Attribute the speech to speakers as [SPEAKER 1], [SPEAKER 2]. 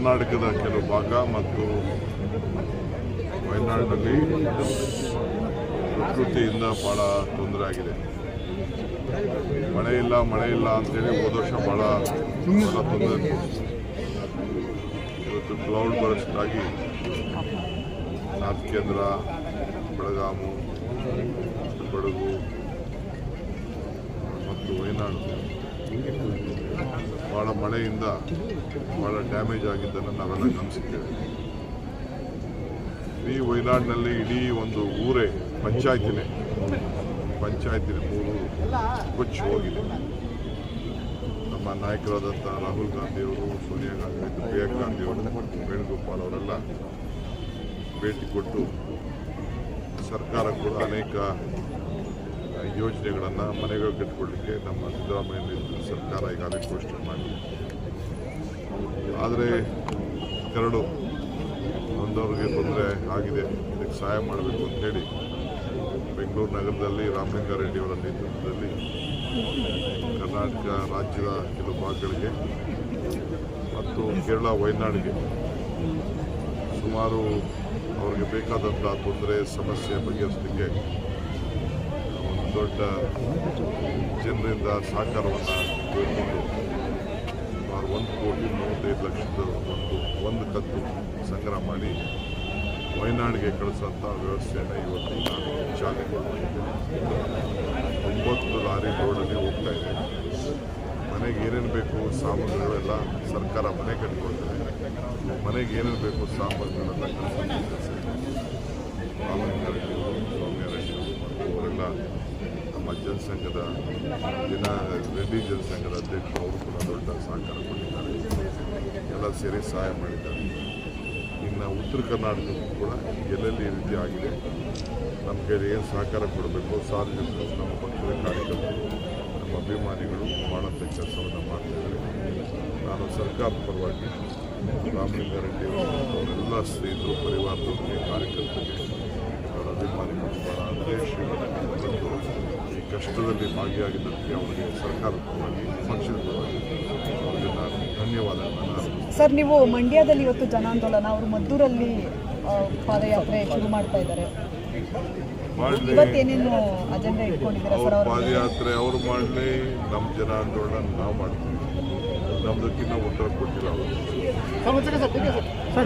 [SPEAKER 1] ಕರ್ನಾಟಕದ ಕೆಲವು ಭಾಗ ಮತ್ತು ವಯನಾಡಿನಲ್ಲಿ ಪ್ರಕೃತಿಯಿಂದ ಭಾಳ ತೊಂದರೆ ಆಗಿದೆ. ಮಳೆ ಇಲ್ಲ ಮಳೆ ಇಲ್ಲ ಅಂತೇಳಿ ಹೋದ ವರ್ಷ ಭಾಳ ತೊಂದರೆ ಇವತ್ತು ಕ್ಲೌಡ್ ಬರಷ್ಟಾಗಿ ನಾಥ್ ಕೇಂದ್ರ, ಬೆಳಗಾಮು ಕೊಡಗು ಮತ್ತು ವಯನಾಡು ಭಾಳ ಮಳೆಯಿಂದ ಭಾಳ ಡ್ಯಾಮೇಜ್ ಆಗಿದ್ದನ್ನು ನಾವೆಲ್ಲ ಗಮನಿಸಿದ್ದೇವೆ. ಇಡೀ ವಯನಾಡಿನಲ್ಲಿ ಇಡೀ ಒಂದು ಊರೇ ಪಂಚಾಯತಿನೇ. ಪಂಚಾಯತಿನೇ ಮೂರು ಕೊಚ್ಚಿ ಹೋಗಿದೆ. ನಮ್ಮ ನಾಯಕರಾದಂಥ ರಾಹುಲ್ ಗಾಂಧಿಯವರು, ಸೋನಿಯಾ ಗಾಂಧಿ ಪ್ರಿಯಾಂಕಾ ಗಾಂಧಿಯವರು ವೇಣುಗೋಪಾಲ್ ಅವರೆಲ್ಲ ಭೇಟಿ ಕೊಟ್ಟು ಸರ್ಕಾರ ಕೂಡ ಅನೇಕ ಯೋಜನೆಗಳನ್ನು ಮನೆಗಳು ಕಟ್ಟಿಕೊಳ್ಳಿಕ್ಕೆ ನಮ್ಮ ಸಿದ್ದರಾಮಯ್ಯ ಸರ್ಕಾರ ಈಗಾಗಲೇ ಘೋಷಣೆ ಮಾಡಿ. ಆದರೆ ಕರಡು ಬಂದವರಿಗೆ ತೊಂದರೆ ಆಗಿದೆ. ಇದಕ್ಕೆ ಸಹಾಯ ಮಾಡಬೇಕು ಅಂತೇಳಿ ಬೆಂಗಳೂರು ನಗರದಲ್ಲಿ ರಾಮಲಿಂಗಾರೆಡ್ಡಿಯವರ ನೇತೃತ್ವದಲ್ಲಿ ಕರ್ನಾಟಕ ರಾಜ್ಯದ ಕೆಲವು ಭಾಗಗಳಿಗೆ ಮತ್ತು ಕೇರಳ ವಯನಾಡಿಗೆ ಸುಮಾರು ಅವರಿಗೆ ಬೇಕಾದಂಥ ತೊಂದರೆ, ಸಮಸ್ಯೆ ಬಗೆಹರಿಸಲಿಕ್ಕೆ ದೊಡ್ಡ ಜನರಿಂದ ಸಹಕಾರವನ್ನು ಕೇಳಿಕೊಂಡು ಸುಮಾರು ಒಂದು ಕೋಟಿ ಮೂವತ್ತೈದು ಲಕ್ಷದ ಒಂದು ಒಂದು ಕತ್ತು ಸಂಗ್ರಹ ಮಾಡಿ ವಯನಾಡಿಗೆ ಕಳಿಸೋಂಥ ವ್ಯವಸ್ಥೆಯನ್ನು ಇವತ್ತು ನಾನು ಚಾಲನೆ ಮಾಡಿದ್ದೇನೆ ಒಂಬತ್ತು ಲಾರಿ ರೋಡಲ್ಲಿ ಹೋಗ್ತಾ ಇದೆ. ಮನೆಗೆ ಏನೇನು ಬೇಕು ಸಾಮಗ್ರಿಗಳೆಲ್ಲ ಸರ್ಕಾರ ಮನೆ ಕಟ್ಕೊಳ್ತಾರೆ ಮನೆಗೆ ಏನೇನು ಬೇಕು ಸಾಮಗ್ರಿಗಳೆಲ್ಲ ಕಳಿಸೋಂಥ ಕೆಲಸ ಇದೆ ರಾಮಲಿಂಗಾರೆಡ್ಡಿಯವರು ಸೌಮ್ಯ ರೆಡ್ಡಿಯವರು ಮತ್ತು ಅವರೆಲ್ಲ ನಮ್ಮ ಜನಸಂಘದ ದಿನ, ರೆಡ್ಡಿ ಸಂಘದ ಅಧ್ಯಕ್ಷರು ಅವರು ಕೂಡ ದೊಡ್ಡ ಸಹಕಾರ ಕೊಟ್ಟಿದ್ದಾರೆ. ಎಲ್ಲ ಸೇರಿ ಸಹಾಯ ಮಾಡಿದ್ದಾರೆ. ಇನ್ನು ಉತ್ತರ ಕರ್ನಾಟಕಕ್ಕೂ ಕೂಡ ಎಲ್ಲೆಲ್ಲಿ ರೀತಿ ಆಗಿದೆ, ನಮ್ಮ ಏನು ಸಹಕಾರ ಕೊಡಬೇಕು ಸಾರ್ವಜನಿಕರು ನಮ್ಮ ಪಕ್ಷದ ಕಾರ್ಯಕರ್ತರು, ನಮ್ಮ ಅಭಿಮಾನಿಗಳು ಮಾಡೋಂಥ ಕೆಲಸವನ್ನು ಮಾಡ್ತಿದ್ದಾರೆ ನಾನು ಸರ್ಕಾರದ ಪರವಾಗಿ ರಾಮಲಿಂಗಾರೆಡ್ಡಿ ಅವರೆಲ್ಲ ಸ್ನೇಹಿತರು ಪರಿವಾರದವರಿಗೆ ಕಾರ್ಯಕರ್ತರಿಗೆ ಅವರ ಅಭಿಮಾನಿಗಳು ಭಾಳ ಅಂದರೆ ಈ ಕಷ್ಟದಲ್ಲಿ ಭಾಗಿಯಾಗಿದ್ದಕ್ಕೆ ಅವರಿಗೆ ಸರ್ಕಾರದ ಪರವಾಗಿ ಪಕ್ಷದ ಪರವಾಗಿ ಅವರಿಗೆ ನಾನು ಧನ್ಯವಾದಗಳನ್ನು
[SPEAKER 2] ಸರ್ ನೀವು ಮಂಡ್ಯದಲ್ಲಿ ಇವತ್ತು ಜನಾಂದೋಲನ ಅವರು ಮದ್ದೂರಲ್ಲಿ ಪಾದಯಾತ್ರೆ ಶುರು ಮಾಡ್ತಾ ಇದ್ದಾರೆ. ಅವರು
[SPEAKER 1] ಪಾದಯಾತ್ರೆ ಅವ್ರು ಮಾಡಲಿ. ನಮ್ಮ ಜನ ಆಂದೋಲನ ನಾವು ಮಾಡ್ತೀವಿ. ನಮ್ದಕ್ಕಿಂತ ಉತ್ತರ ಕೊಟ್ಟಿಲ್ಲ ಅವರು.